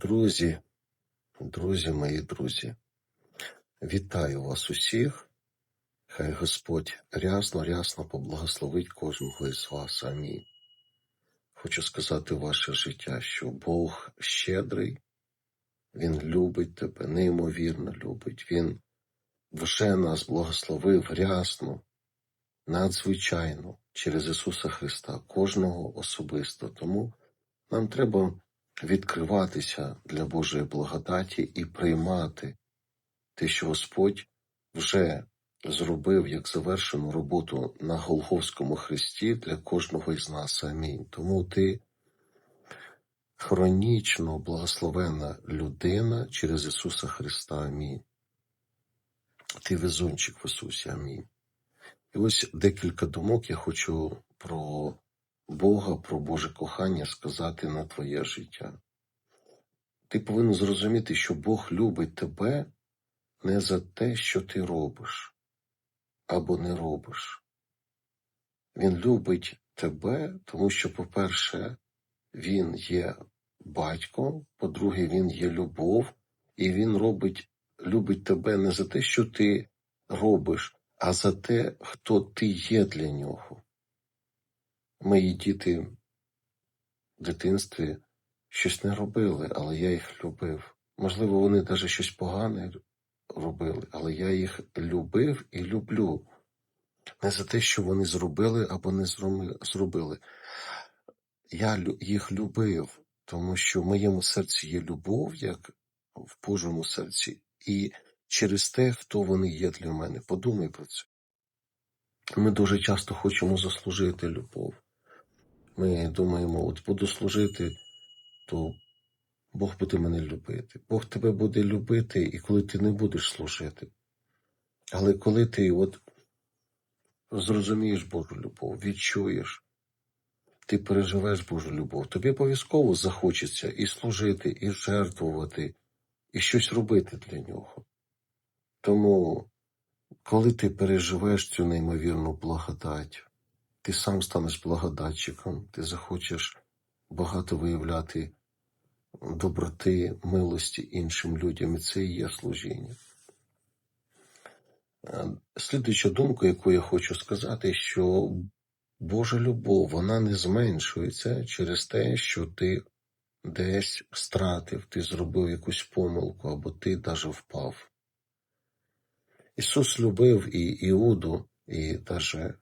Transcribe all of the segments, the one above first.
Друзі, друзі мої друзі, вітаю вас усіх. Хай Господь рясно, рясно поблагословить кожного із вас. Амінь. Хочу сказати ваше життя, що Бог щедрий, Він любить тебе, неймовірно любить. Він вже нас благословив рясно, надзвичайно через Ісуса Христа, кожного особисто. Тому нам треба відкриватися для Божої благодаті і приймати те, що Господь вже зробив як завершену роботу на Голговському хресті для кожного із нас. Амінь. Тому ти хронічно благословена людина через Ісуса Христа. Амінь. Ти везунчик в Ісусі. Амінь. І ось декілька думок я хочу про Бога, про Боже кохання сказати на твоє життя. Ти повинен зрозуміти, що Бог любить тебе не за те, що ти робиш або не робиш. Він любить тебе, тому що, по-перше, Він є батько, по-друге, Він є любов, і Він робить, любить тебе не за те, що ти робиш, а за те, хто ти є для нього. Мої діти в дитинстві щось не робили, але я їх любив. Можливо, вони навіть щось погане робили, але я їх любив і люблю. Не за те, що вони зробили або не зробили. Я їх любив, тому що в моєму серці є любов, як в Божому серці, і через те, хто вони є для мене. Подумай про це. Ми дуже часто хочемо заслужити любов. Ми думаємо, от буду служити, то Бог буде мене любити. Бог тебе буде любити, і коли ти не будеш служити. Але коли ти от зрозумієш Божу любов, відчуєш, ти переживеш Божу любов, тобі обов'язково захочеться і служити, і жертвувати, і щось робити для нього. Тому, коли ти переживеш цю неймовірну благодать, ти сам станеш благодатчиком, ти захочеш багато виявляти доброти, милості іншим людям, і це і є служіння. Е, слідуюча думка, яку я хочу сказати, що Божа любов, вона не зменшується через те, що ти десь стратив, ти зробив якусь помилку, або ти навіть впав. Ісус любив і Іуду, і навіть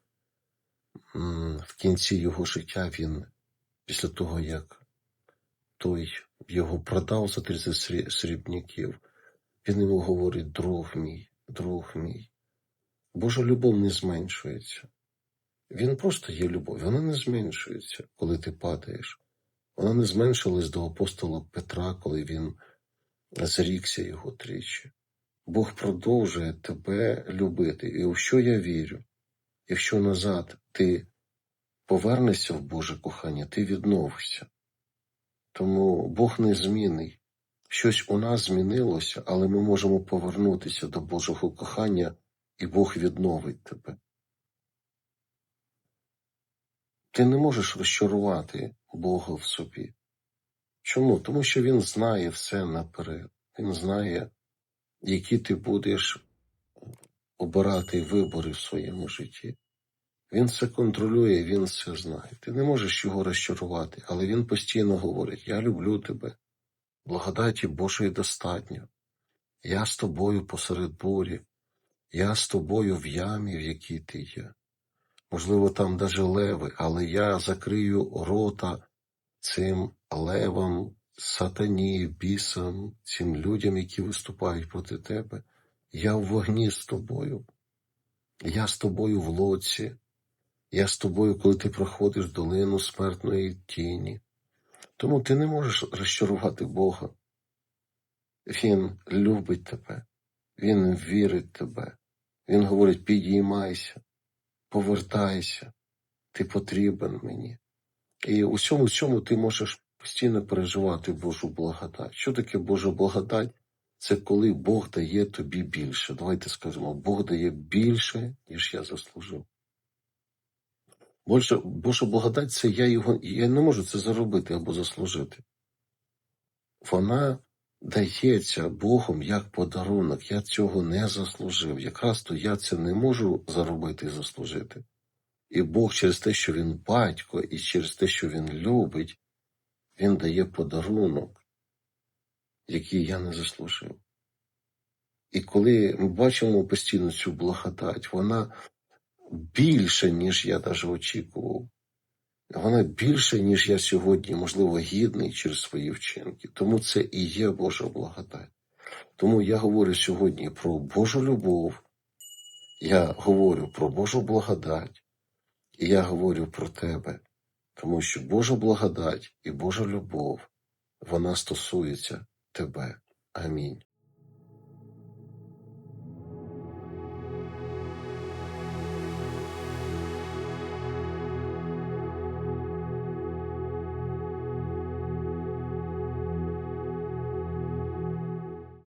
в кінці його життя він, після того, як той його продав за 30 срібняків, він йому говорить, друг мій, друг мій. Божа любов не зменшується. Він просто є любов, вона не зменшується, коли ти падаєш. Вона не зменшилась до апостола Петра, коли він зрікся його тричі. Бог продовжує тебе любити. І у що я вірю? Якщо назад ти повернешся в Боже кохання, ти відновишся. Тому Бог не змінний. Щось у нас змінилося, але ми можемо повернутися до Божого кохання, і Бог відновить тебе. Ти не можеш розчарувати Бога в собі. Чому? Тому що Він знає все наперед. Він знає, які ти будеш обирати вибори в своєму житті. Він це контролює, він все знає. Ти не можеш його розчарувати, але він постійно говорить: Я люблю тебе, благодаті Божої достатньо. Я з тобою посеред бурі, я з тобою в ямі, в якій ти є. Можливо, там даже леви, але я закрию рота цим левам, сатані, бісам, цим людям, які виступають проти тебе. Я в вогні з тобою, я з тобою в лоці. Я з тобою, коли ти проходиш долину смертної тіні. Тому ти не можеш розчарувати Бога. Він любить тебе, Він вірить тебе. Він говорить: підіймайся, повертайся, ти потрібен мені. І у всьому цьому ти можеш постійно переживати Божу благодать. Що таке Божа благодать? Це коли Бог дає тобі більше. Давайте скажемо, Бог дає більше, ніж я заслужив. Боже, Божа благодать це я його, я не можу це заробити або заслужити. вона дається Богом як подарунок. Я цього не заслужив. Якраз то я це не можу заробити і заслужити. І Бог через те, що Він батько, і через те, що Він любить, Він дає подарунок, який я не заслужив. І коли ми бачимо постійно цю благодать, вона більше, ніж я навіть очікував. Вона більше, ніж я сьогодні, можливо, гідний через свої вчинки. Тому це і є Божа благодать. Тому я говорю сьогодні про Божу любов, я говорю про Божу благодать, і я говорю про тебе, тому що Божа благодать і Божа любов, вона стосується тебе. Амінь.